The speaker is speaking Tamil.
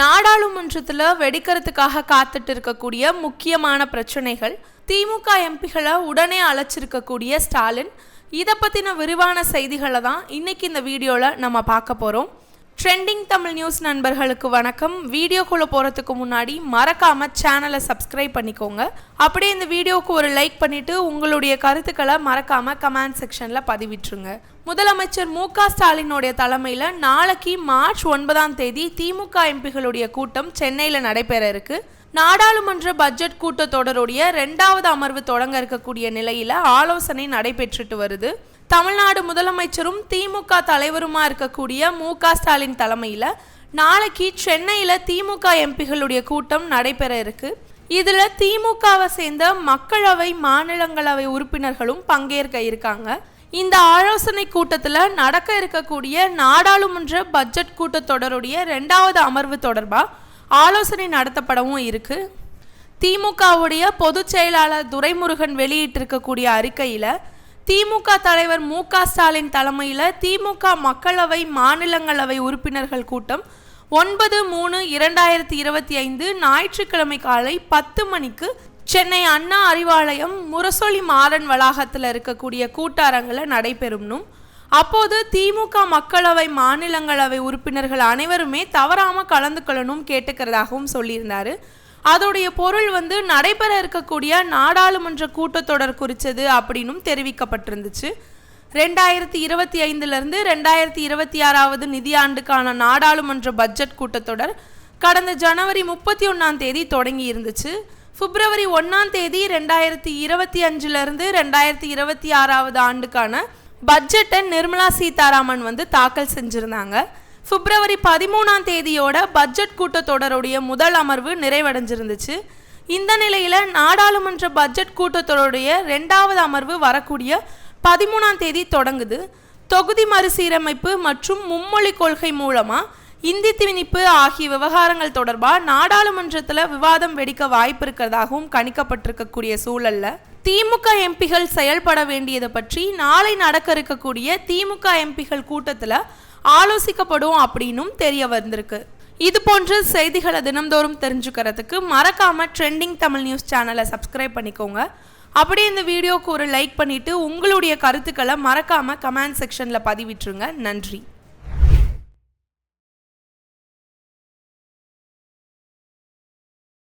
நாடாளுமன்றத்தில் வெடிக்கிறதுக்காக காத்துட்டு இருக்கக்கூடிய முக்கியமான பிரச்சனைகள் திமுக எம்பிகளை உடனே அழைச்சிருக்கக்கூடிய ஸ்டாலின். இதை பற்றின விரிவான செய்திகளை தான் இன்னைக்கு இந்த வீடியோவில் நம்ம பார்க்க போகிறோம் ட்ரெண்டிங் தமிழ் நியூஸ் நண்பர்களுக்கு வணக்கம். வீடியோக்குள்ளே போகிறதுக்கு முன்னாடி மறக்காமல் சேனலை சப்ஸ்கிரைப் பண்ணிக்கோங்க. அப்படியே இந்த வீடியோவுக்கு ஒரு லைக் பண்ணிவிட்டு உங்களுடைய கருத்துக்களை மறக்காமல் கமெண்ட் செக்ஷனில் பதிவிட்டுருங்க. முதலமைச்சர் மு க ஸ்டாலினுடைய தலைமையில் நாளைக்கு மார்ச் ஒன்பதாம் தேதி திமுக எம்பிகளுடைய கூட்டம் சென்னையில் நடைபெற இருக்கு. நாடாளுமன்ற பட்ஜெட் கூட்டத்தொடருடைய ரெண்டாவது அமர்வு தொடங்க இருக்கக்கூடிய நிலையில் ஆலோசனை நடைபெற்றுட்டு வருது. தமிழ்நாடு முதலமைச்சரும் திமுக தலைவருமா இருக்கக்கூடிய மு க ஸ்டாலின் தலைமையில் நாளைக்கு சென்னையில் திமுக எம்பிகளுடைய கூட்டம் நடைபெற இருக்கு. இதில் திமுகவை சேர்ந்த மக்களவை மாநிலங்களவை உறுப்பினர்களும் பங்கேற்க இருக்காங்க. இந்த ஆலோசனை கூட்டத்தில் நடக்க இருக்கக்கூடிய நாடாளுமன்ற பட்ஜெட் கூட்டத்தொடருடைய ரெண்டாவது அமர்வு தொடர்பாக ஆலோசனை நடத்தப்படவும் இருக்கு. திமுகவுடைய பொதுச் செயலாளர் துரைமுருகன் வெளியிட்டிருக்கக்கூடிய அறிக்கையில் திமுக தலைவர் மு க ஸ்டாலின் தலைமையில் திமுக மக்களவை மாநிலங்களவை உறுப்பினர்கள் கூட்டம் ஒன்பது மூணு இரண்டாயிரத்தி இருபத்தி ஐந்து ஞாயிற்றுக்கிழமை காலை பத்து மணிக்கு சென்னை அண்ணா அறிவாலயம் முரசொலி மாறன் வளாகத்தில் இருக்கக்கூடிய கூட்டாரங்களில் நடைபெறும்னும் அப்போது திமுக மக்களவை மாநிலங்களவை உறுப்பினர்கள் அனைவருமே தவறாமல் கலந்துக்கொள்ளணும் கேட்டுக்கிறதாகவும் சொல்லியிருந்தாரு. அதோடைய பொருள் வந்து நடைபெற இருக்கக்கூடிய நாடாளுமன்ற கூட்டத்தொடர் குறித்தது அப்படின்னும் தெரிவிக்கப்பட்டிருந்துச்சு. ரெண்டாயிரத்தி இருபத்தி ஐந்துலேருந்து ரெண்டாயிரத்தி இருபத்தி ஆறாவது நிதியாண்டுக்கான நாடாளுமன்ற பட்ஜெட் கூட்டத்தொடர் கடந்த ஜனவரி முப்பத்தி ஒன்றாம் தேதி தொடங்கி இருந்துச்சு. பிப்ரவரி ஒன்றாம் தேதி ரெண்டாயிரத்தி இருபத்தி அஞ்சுலேருந்து ரெண்டாயிரத்தி இருபத்தி ஆறாவது ஆண்டுக்கான பட்ஜெட்டை நிர்மலா சீதாராமன் வந்து தாக்கல் செஞ்சுருந்தாங்க. பிப்ரவரி பதிமூணாம் தேதியோட பட்ஜெட் கூட்டத்தொடருடைய முதல் அமர்வு நிறைவடைஞ்சிருந்துச்சு. இந்த நிலையில் நாடாளுமன்ற பட்ஜெட் கூட்டத்தொடருடைய ரெண்டாவது அமர்வு வரக்கூடிய பதிமூணாம் தேதி தொடங்குது. தொகுதி மறுசீரமைப்பு மற்றும் மும்மொழி கொள்கை மூலமாக இந்தி திணிப்பு ஆகிய விவகாரங்கள் தொடர்பாக நாடாளுமன்றத்தில் விவாதம் வெடிக்க வாய்ப்பு இருக்கிறதாகவும் கணிக்கப்பட்டிருக்கக்கூடிய சூழலில். திமுக எம்பிகள் செயல்பட வேண்டியதை பற்றி நாளை நடக்க இருக்கக்கூடிய திமுக எம்பிகள் கூட்டத்தில் ஆலோசிக்கப்படும் அப்படின்னும் தெரிய வந்திருக்கு. இது போன்ற செய்திகளை தினம்தோறும் தெரிஞ்சுக்கிறதுக்கு மறக்காம ட்ரெண்டிங் தமிழ் நியூஸ் சேனலை சப்ஸ்கிரைப் பண்ணிக்கோங்க. அப்படியே இந்த வீடியோக்கு ஒரு லைக் பண்ணிட்டு உங்களுடைய கருத்துக்களை மறக்காம கமெண்ட் செக்ஷன்ல பதிவிட்டுருங்க. நன்றி.